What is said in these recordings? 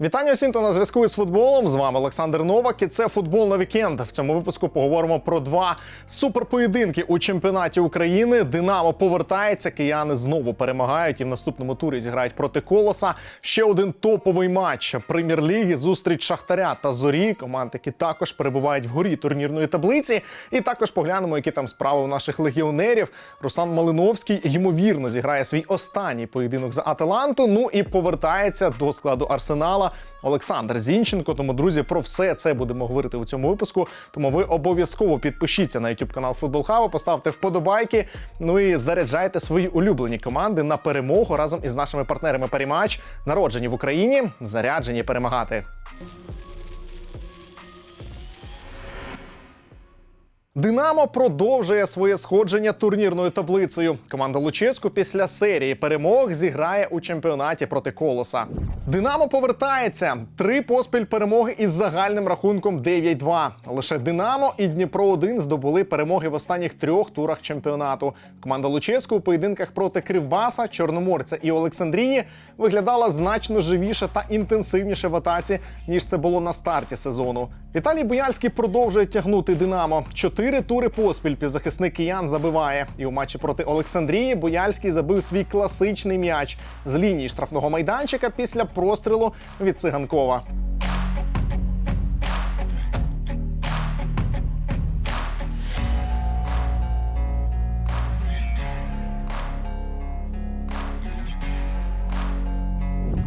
Вітання усім, хто на зв'язку із футболом. З вами Олександр Новак. І це футбол на вікенд. В цьому випуску поговоримо про два суперпоєдинки у чемпіонаті України. Динамо повертається. Кияни знову перемагають і в наступному турі зіграють проти колоса. Ще один топовий матч прем'єр-ліги. Зустріч Шахтаря та Зорі. Команд, які також перебувають вгорі турнірної таблиці. І також поглянемо, які там справи у наших легіонерів. Руслан Малиновський ймовірно зіграє свій останній поєдинок за Аталанту. Ну і повертається до складу Арсенала Олександр Зінченко. Тому, друзі, про все це будемо говорити у цьому випуску. Тому ви обов'язково підпишіться на YouTube канал Футбол Хава, поставте вподобайки. Ну і заряджайте свої улюблені команди на перемогу разом із нашими партнерами Перемач народжені в Україні, заряджені перемагати. Динамо продовжує своє сходження турнірною таблицею. Команда Лучецьку після серії перемог зіграє у чемпіонаті проти колоса. Динамо повертається три поспіль перемоги із загальним рахунком 9-2. Лише Динамо і Дніпро 1 здобули перемоги в останніх трьох турах чемпіонату. Команда Лучецьку у поєдинках проти Кривбаса, Чорноморця і Олександрії виглядала значно живіше та інтенсивніше в атаці, ніж це було на старті сезону. Віталій Бояльський продовжує тягнути Динамо. Чотири тури поспіль півзахисник киян забиває. І у матчі проти Олександрії Бояльський забив свій класичний м'яч з лінії штрафного майданчика після прострілу від циганкова.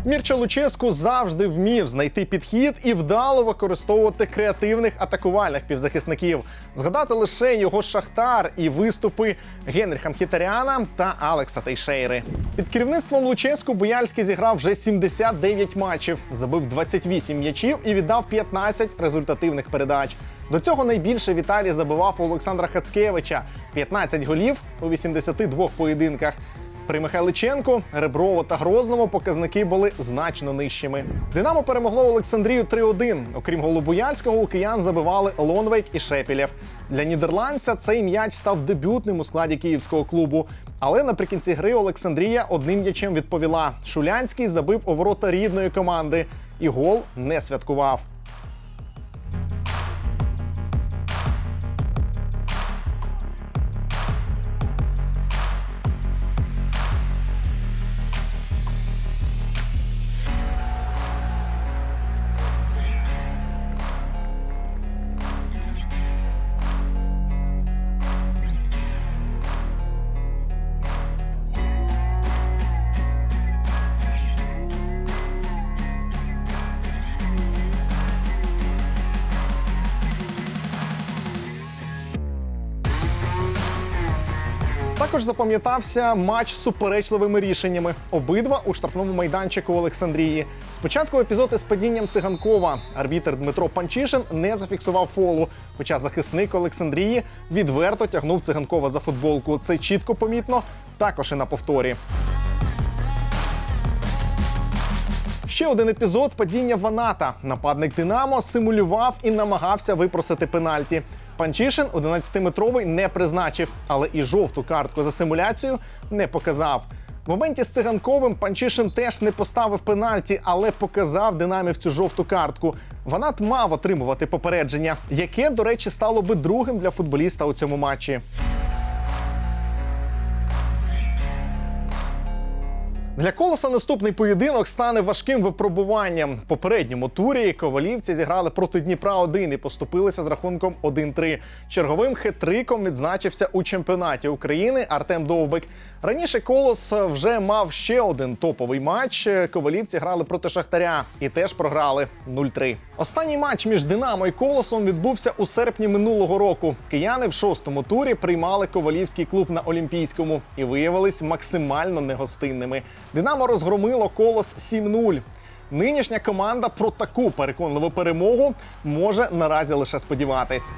Мірча Луческу завжди вмів знайти підхід і вдало використовувати креативних атакувальних півзахисників. Згадати лише його шахтар і виступи Генріха Мхітаряна та Алекса Тейшейри. Під керівництвом Луческу Бояльський зіграв вже 79 матчів, забив 28 м'ячів і віддав 15 результативних передач. До цього найбільше Віталій забивав у Олександра Хацкевича 15 голів у 82 поєдинках. При Михайличенку, Реброво та Грозному показники були значно нижчими. Динамо перемогло Олександрію 3-1. Окрім Голубояльського, у киян забивали Лонвейк і Шепілєв. Для нідерландця цей м'яч став дебютним у складі київського клубу. Але наприкінці гри Олександрія одним м'ячем відповіла. Шулянський забив у ворота рідної команди і гол не святкував. Також запам'ятався матч з суперечливими рішеннями. Обидва у штрафному майданчику Олександрії. Спочатку епізод із падінням циганкова. Арбітер Дмитро Панчишин не зафіксував фолу. Хоча захисник Олександрії відверто тягнув циганкова за футболку. Це чітко помітно також і на повторі. Ще один епізод падіння Ваната. Нападник Динамо симулював і намагався випросити пенальті. Панчишин 11-метровий не призначив, але і жовту картку за симуляцію не показав. В моменті з циганковим Панчишин теж не поставив пенальті, але показав динамівцю жовту картку. Ванат мав отримувати попередження, яке, до речі, стало би другим для футболіста у цьому матчі. Для колоса наступний поєдинок стане важким випробуванням. Попередньому турі ковалівці зіграли проти Дніпра 1 і поступилися з рахунком 1-3. Черговим хитриком відзначився у чемпіонаті України Артем Довбик. Раніше колос вже мав ще один топовий матч. Ковалівці грали проти Шахтаря і теж програли 0-3. Останній матч між Динамо і Колосом відбувся у серпні минулого року. Кияни в шостому турі приймали ковалівський клуб на Олімпійському і виявились максимально негостинними. Динамо розгромило колос 7-0. Нинішня команда про таку переконливу перемогу може наразі лише сподіватись.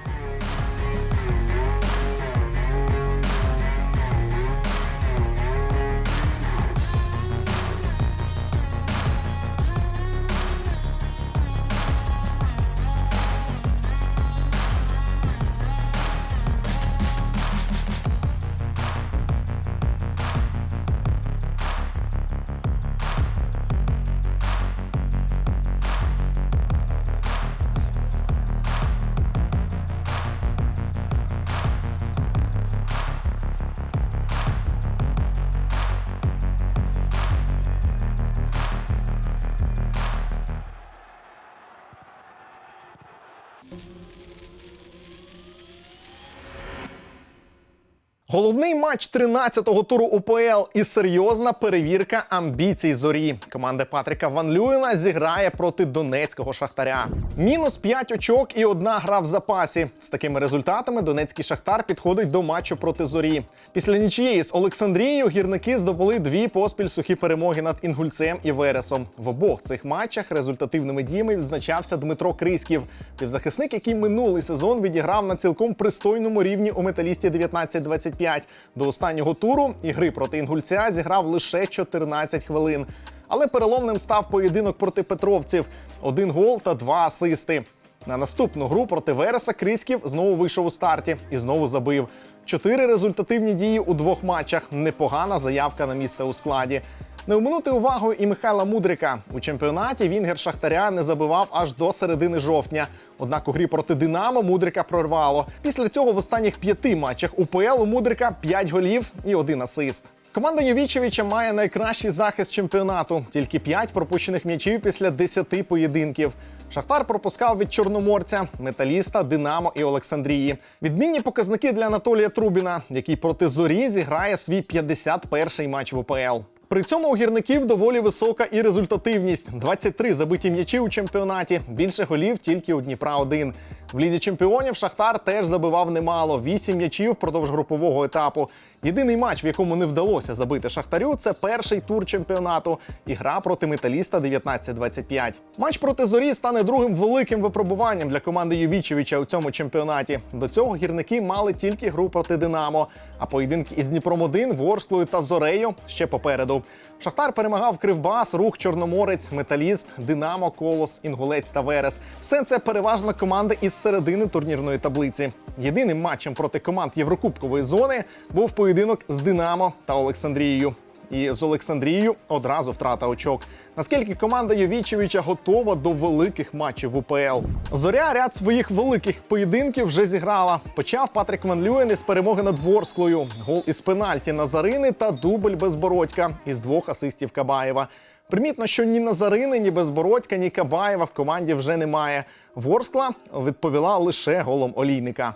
Головний матч 13-го туру УПЛ і серйозна перевірка амбіцій зорі. Команда Патріка Ван Люєна зіграє проти донецького шахтаря. Мінус 5 очок і одна гра в запасі. З такими результатами донецький шахтар підходить до матчу проти зорі. Після нічиєї з Олександрією гірники здобули дві поспіль сухі перемоги над Інгульцем і Вересом. В обох цих матчах результативними діями відзначався Дмитро Криськів, півзахисник, який минулий сезон відіграв на цілком пристойному рівні у металісті 19-25. До останнього туру ігри проти інгульця зіграв лише 14 хвилин. Але переломним став поєдинок проти петровців: один гол та два асисти. На наступну гру проти Вереса Крисків знову вийшов у старті і знову забив. Чотири результативні дії у двох матчах. Непогана заявка на місце у складі. Не оминути увагою і Михайла Мудрика. У чемпіонаті Вінгер Шахтаря не забивав аж до середини жовтня. Однак у грі проти Динамо Мудрика прорвало. Після цього в останніх п'яти матчах УПЛ у Мудрика 5 голів і один асист. Команда Йовічевича має найкращий захист чемпіонату. Тільки 5 пропущених м'ячів після 10 поєдинків. Шахтар пропускав від Чорноморця, Металіста, Динамо і Олександрії. Відмінні показники для Анатолія Трубіна, який проти зорі зіграє свій 51-й матч в УПЛ. При цьому у гірників доволі висока і результативність: 23 забиті м'ячі у чемпіонаті. Більше голів тільки у Дніпра 1. В лізі чемпіонів Шахтар теж забивав немало: 8 м'ячів впродовж групового етапу. Єдиний матч, в якому не вдалося забити Шахтарю, це перший тур чемпіонату. І гра проти металіста 19-25. Матч проти зорі стане другим великим випробуванням для команди Ювічевича у цьому чемпіонаті. До цього гірники мали тільки гру проти Динамо. А поєдинки із Дніпром 1 Ворсклою та Зорею ще попереду. Шахтар перемагав Кривбас, Рух, Чорноморець, Металіст, Динамо, Колос, Інгулець та Верес. Все це переважно команди із середини турнірної таблиці. Єдиним матчем проти команд Єврокубкової зони був поєдинок з Динамо та Олександрією. І з Олександрією одразу втрата очок. Наскільки команда Йовічевича готова до великих матчів УПЛ? Зоря ряд своїх великих поєдинків вже зіграла. Почав Патрік Ван Люєн із перемоги над Ворсклою. Гол із пенальті Назарини та дубль Безбородька із двох асистів Кабаєва. Примітно, що ні Назарини, ні Безбородька, ні Кабаєва в команді вже немає. Ворскла відповіла лише голом олійника.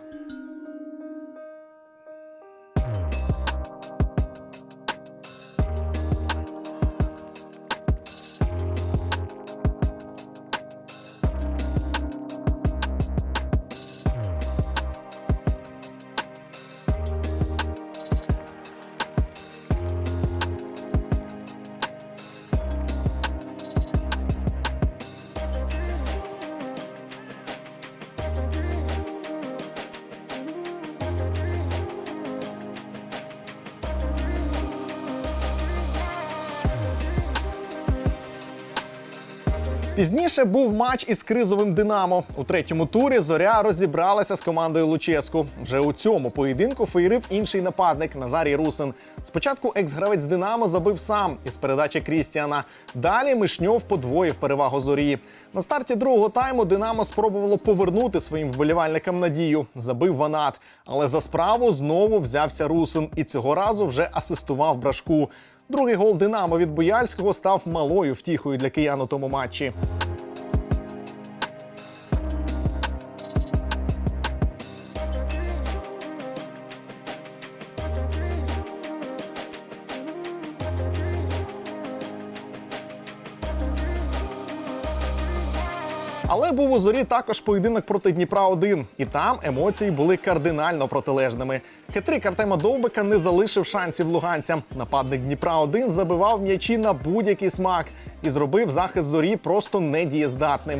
Пізніше був матч із кризовим Динамо. У третьому турі зоря розібралася з командою Луческу. Вже у цьому поєдинку феєрив інший нападник Назарій Русин. Спочатку екс-гравець Динамо забив сам із передачі Крістіана. Далі Мишньов подвоїв перевагу зорі. На старті другого тайму Динамо спробувало повернути своїм вболівальникам надію. Забив Ванат. Але за справу знову взявся Русин і цього разу вже асистував брашку. Другий гол Динамо від Бояльського став малою втіхою для киян у тому матчі. У зорі також поєдинок проти Дніпра 1 і там емоції були кардинально протилежними. Хитрик Артема Довбика не залишив шансів луганцям. Нападник Дніпра 1 забивав м'ячі на будь-який смак і зробив захист зорі просто недієздатним.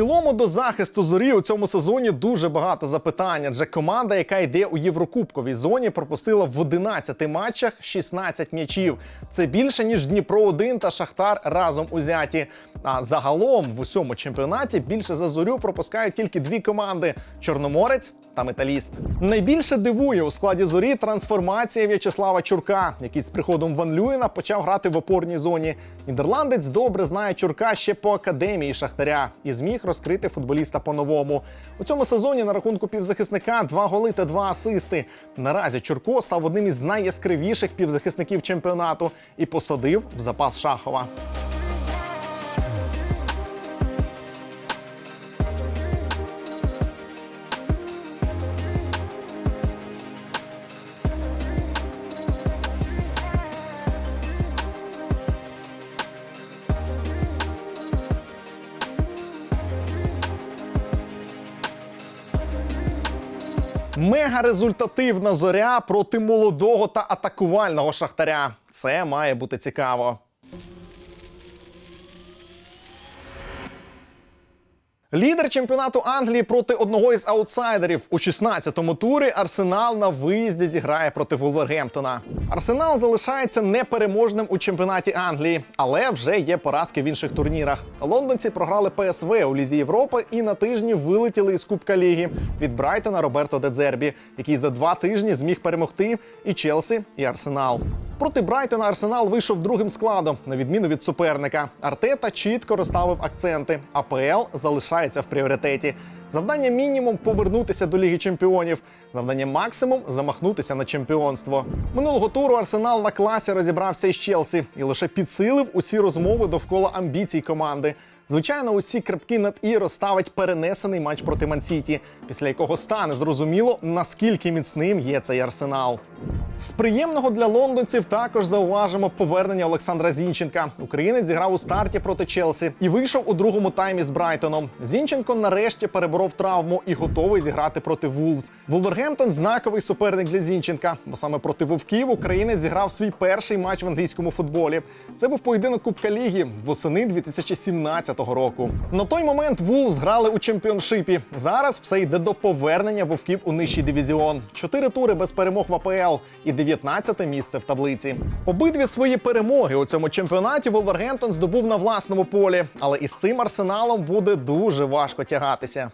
Цілому до захисту зорі у цьому сезоні дуже багато запитань. Адже команда, яка йде у Єврокубковій зоні, пропустила в 11 матчах 16 м'ячів. Це більше ніж Дніпро 1 та Шахтар разом узяті. А загалом в усьому чемпіонаті більше за зорю пропускають тільки дві команди: Чорноморець та та металіст. Найбільше дивує у складі зорі трансформація В'ячеслава Чурка, який з приходом Ван Люєна почав грати в опорній зоні. Нідерландець добре знає Чурка ще по академії Шахтаря і зміг розкрити футболіста по-новому. У цьому сезоні на рахунку півзахисника два голи та два асисти. Наразі Чурко став одним із найяскравіших півзахисників чемпіонату і посадив в запас Шахова. Мега результативна зоря проти молодого та атакувального шахтаря. Це має бути цікаво. Лідер чемпіонату Англії проти одного із аутсайдерів у 16-му турі Арсенал на виїзді зіграє проти Вулвергемптона. Арсенал залишається непереможним у чемпіонаті Англії, але вже є поразки в інших турнірах. Лондонці програли ПСВ у Лізі Європи і на тижні вилетіли із Кубка Ліги від Брайтона Роберто Дедзербі, який за два тижні зміг перемогти і Челсі, і Арсенал. Проти Брайтона Арсенал вийшов другим складом, на відміну від суперника. Артета чітко розставив акценти. АПЛ залишається в пріоритеті. Завдання мінімум повернутися до Ліги Чемпіонів. Завдання максимум замахнутися на чемпіонство. Минулого туру Арсенал на класі розібрався із Челсі і лише підсилив усі розмови довкола амбіцій команди. Звичайно, усі крапки над і розставить перенесений матч проти Мансіті, після якого стане зрозуміло, наскільки міцним є цей арсенал. З приємного для лондонців також зауважимо повернення Олександра Зінченка. Українець зіграв у старті проти Челсі і вийшов у другому таймі з Брайтоном. Зінченко нарешті переборов травму і готовий зіграти проти Вулвс. Вулвергемптон знаковий суперник для Зінченка, бо саме проти Вовків українець зіграв свій перший матч в англійському футболі. Це був поєдинок Кубка Ліги восени 2017 року. На той момент Вулвс грали у чемпіоншипі. Зараз все йде до повернення вовків у нижчий дивізіон. Чотири тури без перемог в АПЛ і 19 місце в таблиці. Обидві свої перемоги у цьому чемпіонаті Волвергемптон здобув на власному полі, але із цим арсеналом буде дуже важко тягатися.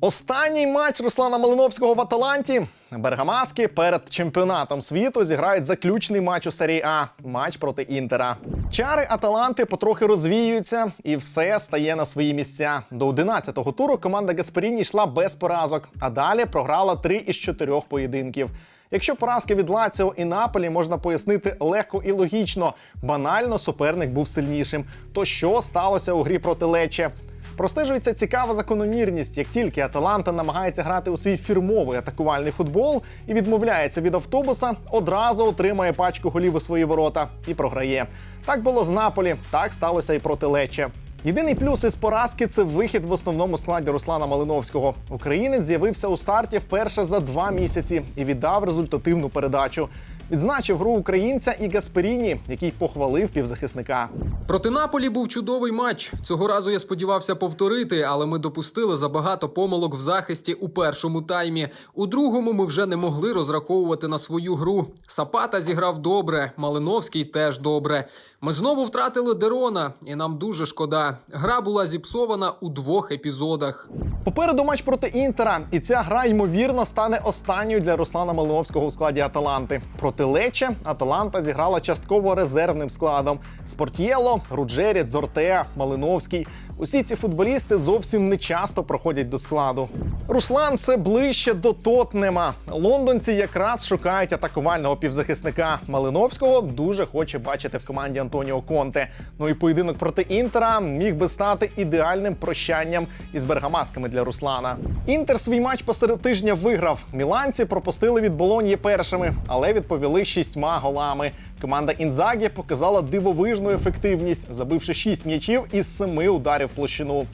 Останній матч Руслана Малиновського в Аталанті. Бергамаски перед чемпіонатом світу зіграють заключний матч у серії А матч проти Інтера. Чари Аталанти потрохи розвіюються, і все стає на свої місця. До 11-го туру команда Гасперіні йшла без поразок, а далі програла три із чотирьох поєдинків. Якщо поразки від Лаціо і Наполі можна пояснити легко і логічно, банально суперник був сильнішим. То що сталося у грі проти Лече? Простежується цікава закономірність. Як тільки Аталанта намагається грати у свій фірмовий атакувальний футбол і відмовляється від автобуса, одразу отримає пачку голів у свої ворота і програє. Так було з Наполі, так сталося і проти Лече. Єдиний плюс із поразки це вихід в основному складі Руслана Малиновського. Українець з'явився у старті вперше за два місяці і віддав результативну передачу. Відзначив гру українця і Гасперіні, який похвалив півзахисника. Проти Наполі був чудовий матч. Цього разу я сподівався повторити, але ми допустили забагато помилок в захисті у першому таймі. У другому ми вже не могли розраховувати на свою гру. Сапата зіграв добре, Малиновський теж добре. Ми знову втратили Дерона, і нам дуже шкода. Гра була зіпсована у двох епізодах. Попереду матч проти Інтера, і ця гра ймовірно стане останньою для Руслана Малиновського у складі Аталанти. Проти Лече Аталанта зіграла частково резервним складом: Спортєло, Руджері, Дзортеа, Малиновський. Усі ці футболісти зовсім не часто проходять до складу. Руслан все ближче до Тотнема. Лондонці якраз шукають атакувального півзахисника. Малиновського дуже хоче бачити в команді Антоніо Конте. Ну і поєдинок проти Інтера міг би стати ідеальним прощанням із бергамасками для Руслана. Інтер свій матч посеред тижня виграв. Міланці пропустили від Болоньї першими, але відповіли шістьма голами. Команда Інзагі показала дивовижну ефективність, забивши шість м'ячів із семи ударів в площину.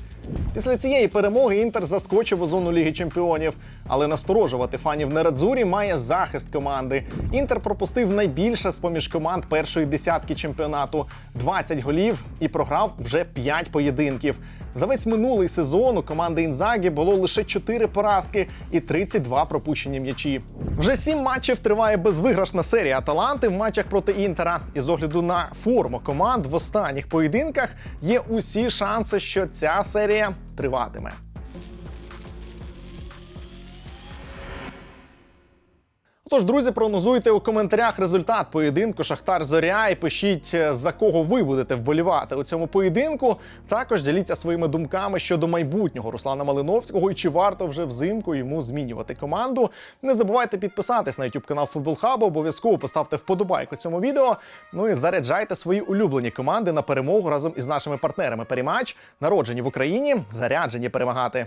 Після цієї перемоги Інтер заскочив у зону Ліги Чемпіонів. Але насторожувати фанів Нерадзурі має захист команди. Інтер пропустив найбільше з поміж команд першої десятки чемпіонату 20 голів і програв вже 5 поєдинків. За весь минулий сезон у команди Інзагі було лише 4 поразки і 32 пропущені м'ячі. Вже 7 матчів триває безвиграшна серія Аталанти в матчах проти Інтера. І з огляду на форму команд в останніх поєдинках є усі шанси, що ця серія триватиме. Тож, друзі, прогнозуйте у коментарях результат поєдинку Шахтар Зоря і пишіть, е, за кого ви будете вболівати у цьому поєдинку. Також діліться своїми думками щодо майбутнього Руслана Малиновського і чи варто вже взимку йому змінювати команду. Не забувайте підписатись на YouTube канал Футбол Хабу, обов'язково поставте вподобайку цьому відео. Ну і заряджайте свої улюблені команди на перемогу разом із нашими партнерами. Перемач народжені в Україні, заряджені перемагати.